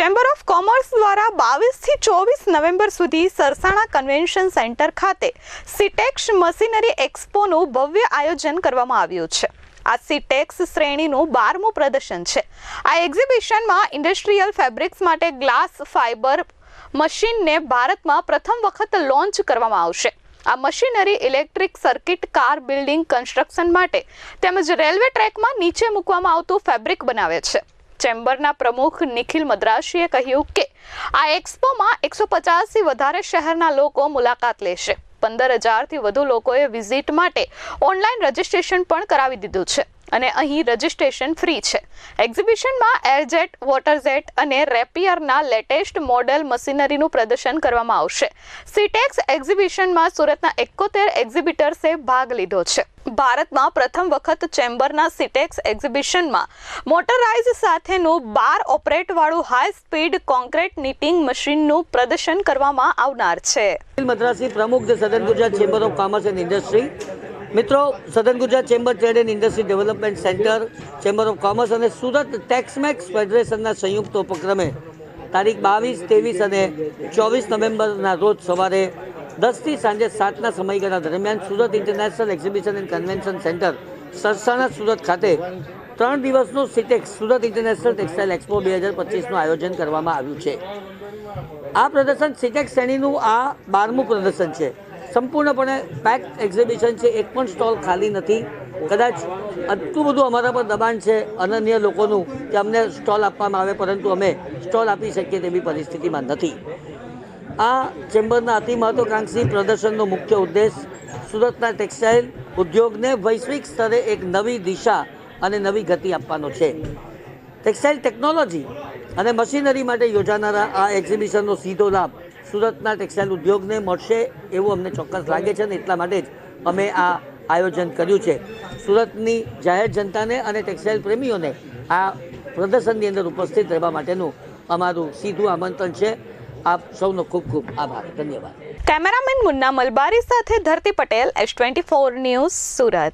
Chamber of commerce દ્વારા બાવીસથી ચોવીસ November સુધી સરસાણા કન્વેન્શન સેન્ટર ખાતે સિટેક્સ મશીનરી એક્સપોનું ભવ્ય આયોજન કરવામાં આવ્યું છે. આ સિટેક્સ શ્રેણીનું બારમું પ્રદર્શન છે. આ એક્ઝિબિશનમાં ઇન્ડસ્ટ્રીયલ ફેબ્રિક્સ માટે ગ્લાસ, ફાઇબર મશીનને ભારતમાં પ્રથમ વખત લોન્ચ કરવામાં આવશે. આ machinery electric circuit, car building, construction માટે તેમજ રેલવે ટ્રેકમાં નીચે મૂકવામાં આવતું ફેબ્રિક બનાવે છે. ચેમ્બરના પ્રમુખ નિખિલ મદ્રાશીએ કહ્યું કે આ એક્સપોમાં એકસો પચાસથી વધારે શહેરના લોકો મુલાકાત લેશે. પંદર હજારથી વધુ લોકોએ વિઝિટ માટે ઓનલાઈન રજિસ્ટ્રેશન પણ કરાવી દીધું છે અને અહીં રજિસ્ટ્રેશન ફ્રી છે. એક્ઝિબિશનમાં એરજેટ, વોટરજેટ અને રેપિયરના લેટેસ્ટ મોડેલ મશીનરીનું પ્રદર્શન કરવામાં આવશે. સિટેક્સ એક્ઝિબિશનમાં સુરતના એકોતેર એક્ઝિબિટર્સે ભાગ લીધો છે. ભારતમાં પ્રથમ વખત ચેમ્બરના સિટેક્સ એક્ઝિબિશનમાં મોટરાઇઝ સાથેનું બાર ઓપરેટવાળું હાઈ સ્પીડ કોન્ક્રીટ નીટિંગ મશીનનું પ્રદર્શન કરવામાં આવનાર છે. મદ્રાસી પ્રમુખ the southern Gujarat chamber of commerce and industry, મિત્રો, southern Gujarat chamber trade and industry development centre, chamber of commerce અને સુરત ટેક્સમેક્સ ફેડરેશનના સંયુક્ત ઉપક્રમે તારીખ બાવીસ, ત્રેવીસ અને ચોવીસ નવેમ્બરના રોજ સવારે દસથી સાંજે સાતના સમયગાળા દરમિયાન Surat international exhibition and convention centre Sarsana Surat ખાતે ત્રણ દિવસનું Sitex Surat international textile expo બે હજાર પચીસનું આયોજન કરવામાં આવ્યું છે. આ પ્રદર્શન સિટેક્સ શ્રેણીનું આ બારમું પ્રદર્શન છે. સંપૂર્ણપણે પેક એક્ઝિબિશન છે, એક પણ સ્ટોલ ખાલી નથી. કદાચ આટલું બધું અમારા પર દબાણ છે, અનન્ય લોકોનું, કે અમને સ્ટોલ આપવામાં આવે, પરંતુ અમે સ્ટોલ આપી શકીએ તેવી પરિસ્થિતિમાં નથી. આ ચેમ્બરના અતિ મહત્વાકાંક્ષી પ્રદર્શનનો મુખ્ય ઉદ્દેશ સુરતના ટેક્સટાઇલ ઉદ્યોગને વૈશ્વિક સ્તરે એક નવી દિશા અને નવી ગતિ આપવાનો છે. ટેક્સટાઇલ ટેકનોલોજી અને મશીનરી માટે યોજાનારા આ એક્ઝિબિશનનો સીધો લાભ સુરતના ટેક્સટાઇલ ઉદ્યોગને મળશે એવું અમને ચોક્કસ લાગે છે અને એટલા માટે જ અમે આ આયોજન કર્યું છે. સુરતની જાહેર જનતાને અને ટેક્સટાઇલ પ્રેમીઓને આ પ્રદર્શનની અંદર ઉપસ્થિત રહેવા માટેનું અમારું સીધું આમંત્રણ છે. આપ સૌનો ખૂબ ખૂબ આભાર. ધન્યવાદ. કેમેરામેન મુન્ના મલબારી સાથે Dharti Patel, S twenty four news Surat.